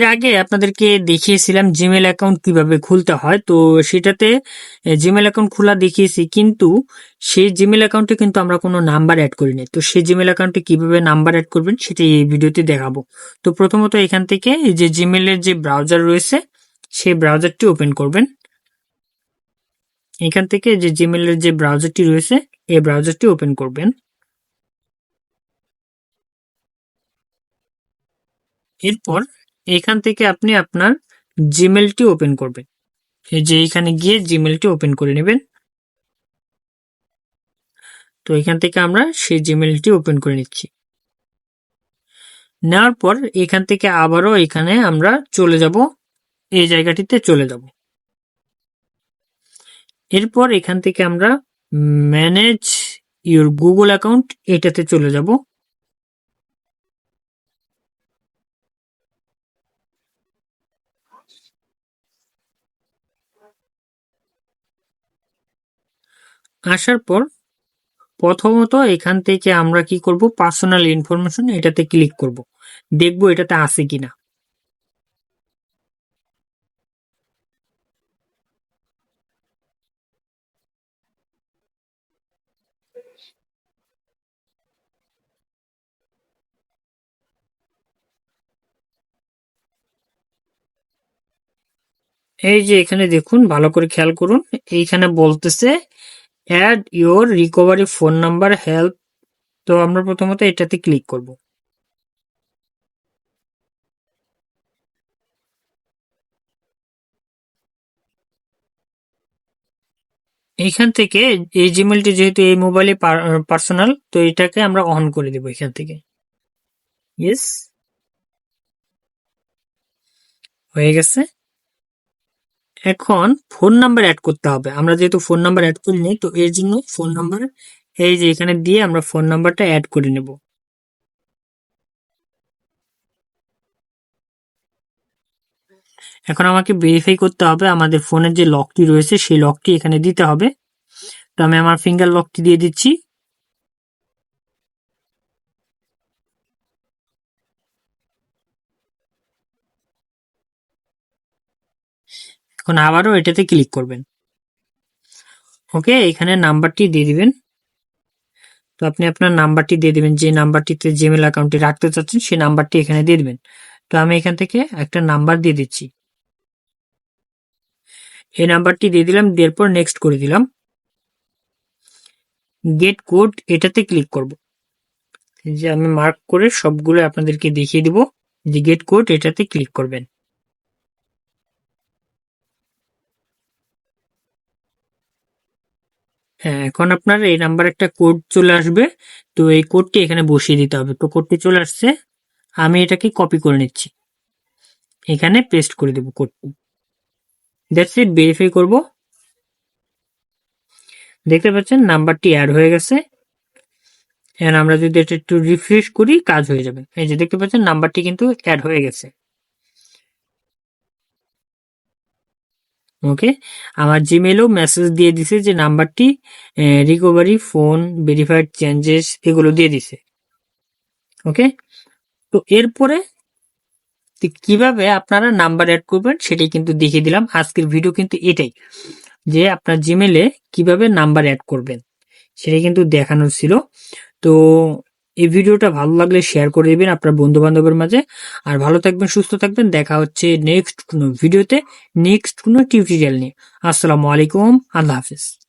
এর আগে আপনাদেরকে দেখিয়েছিলাম জিমেল অ্যাকাউন্ট কীভাবে খুলতে হয়। তো সেটাতে জিমেল অ্যাকাউন্ট খোলা দেখিয়েছি, কিন্তু সেই জিমেল অ্যাকাউন্টে কিন্তু আমরা কোনো নাম্বার অ্যাড করিনি। তো সেই জিমেল অ্যাকাউন্টে কীভাবে নাম্বার অ্যাড করবেন সেটা এই ভিডিওতে দেখাবো। তো প্রথমত এখান থেকে যে জিমেলের যে ব্রাউজার রয়েছে, সেই ব্রাউজারটি ওপেন করবেন। এখান থেকে যে জিমেলের যে ব্রাউজারটি রয়েছে, এই ব্রাউজারটি ওপেন করবেন। এরপর এখান থেকে আপনি আপনার জিমেলটি ওপেন করবেন। এই যে এখানে গিয়ে জিমেলটি ওপেন করে নেবেন। তো এখান থেকে আমরা সেই জিমেলটি ওপেন করে নিচ্ছি। নেওয়ার পর এখান থেকে আবারও এখানে আমরা চলে যাব। এই জায়গাটিতে চলে যাব। এরপর এখান থেকে আমরা ম্যানেজ ইউর গুগল অ্যাকাউন্ট এটাতে চলে যাব। আসার পর প্রথমত এখান থেকে আমরা কি করব? পার্সোনাল ইনফরমেশন এটাতে ক্লিক করব। দেখব এটাতে আছে কিনা। এই যে এখানে দেখুন, ভালো করে খেয়াল করুন। এইখানে বলতেছে add your recovery phone number help তো আমরা প্রথমত এটাতে ক্লিক করব। এইখান থেকে এই জিমেলটি যেহেতু এই মোবাইলে পার্সোনাল তো এটাকে আমরা অন করে দেব এখান থেকে। ইয়েস হয়ে গেছে? এখন ফোন নাম্বার অ্যাড করতে হবে। আমরা যেহেতু ফোন নাম্বার অ্যাড করিনি তো এর জন্য ফোন নাম্বার এই যে এখানে দিয়ে আমরা ফোন নাম্বারটা অ্যাড করে নেব। এখন আমাকে ভেরিফাই করতে হবে আমাদের ফোনের যে লকটি রয়েছে, সেই লকটি এখানে দিতে হবে। তো আমি আমার ফিঙ্গার লকটি দিয়ে দিচ্ছি। এখন আবারও এটাতে ক্লিক করবেন। ওকে এখানে নাম্বারটি দিয়ে দিবেন। তো আপনি আপনার নাম্বারটি দিয়ে দিবেন, যে নাম্বারটিতে জিমেল অ্যাকাউন্টটি রাখতে চাচ্ছেন, সেই নাম্বারটি এখানে দিয়ে দিবেন। তো আমি এখান থেকে একটা নাম্বার দিয়ে দিচ্ছি। এই নাম্বারটি দিয়ে দিলাম, দেওয়ার পর নেক্সট করে দিলাম। গেট কোড এটাতে ক্লিক করব। যে আমি মার্ক করে সবগুলো আপনাদেরকে দেখিয়ে দিব। যে গেট কোড এটাতে ক্লিক করবেন। হ্যাঁ এখন আপনার এই নাম্বার একটা কোড চলে আসবে। তো এই কোডটি এখানে বসিয়ে দিতে হবে। তো কোডটি চলে আসছে। আমি এটাকে কপি করে নিচ্ছি। এখানে পেস্ট করে দেব কোডটি দ্যাটস ইট ভেরিফাই করব। দেখতে পাচ্ছেন নাম্বারটি অ্যাড হয়ে গেছে। এখন আমরা যদি এটা একটু রিফ্রেশ করি, কাজ হয়ে যাবে। এই যে দেখতে পাচ্ছেন নাম্বারটি কিন্তু অ্যাড হয়ে গেছে। ওকে আমার জিমেলও মেসেজ দিয়ে দিছে যে নাম্বারটি রিকভারি ফোন ভেরিফাইড চেঞ্জেস এগুলো দিয়ে দিছে। ওকে তো এরপরে কীভাবে আপনারা নাম্বার অ্যাড করবেন সেটাই কিন্তু দেখিয়ে দিলাম। আজকের ভিডিও কিন্তু এটাই, যে আপনার জিমেলে কীভাবে নাম্বার অ্যাড করবেন, সেটাই কিন্তু দেখানোর ছিল। তো এই ভিডিওটা ভালো লাগলে শেয়ার করে দেবেন আপনার বন্ধু বান্ধবের মাঝে। আর ভালো থাকবেন, সুস্থ থাকবেন। দেখা হচ্ছে নেক্সট কোনো ভিডিওতে নেক্সট কোনো টিউটোরিয়াল নিয়ে। আসসালামু আলাইকুম, আল্লাহ হাফিজ।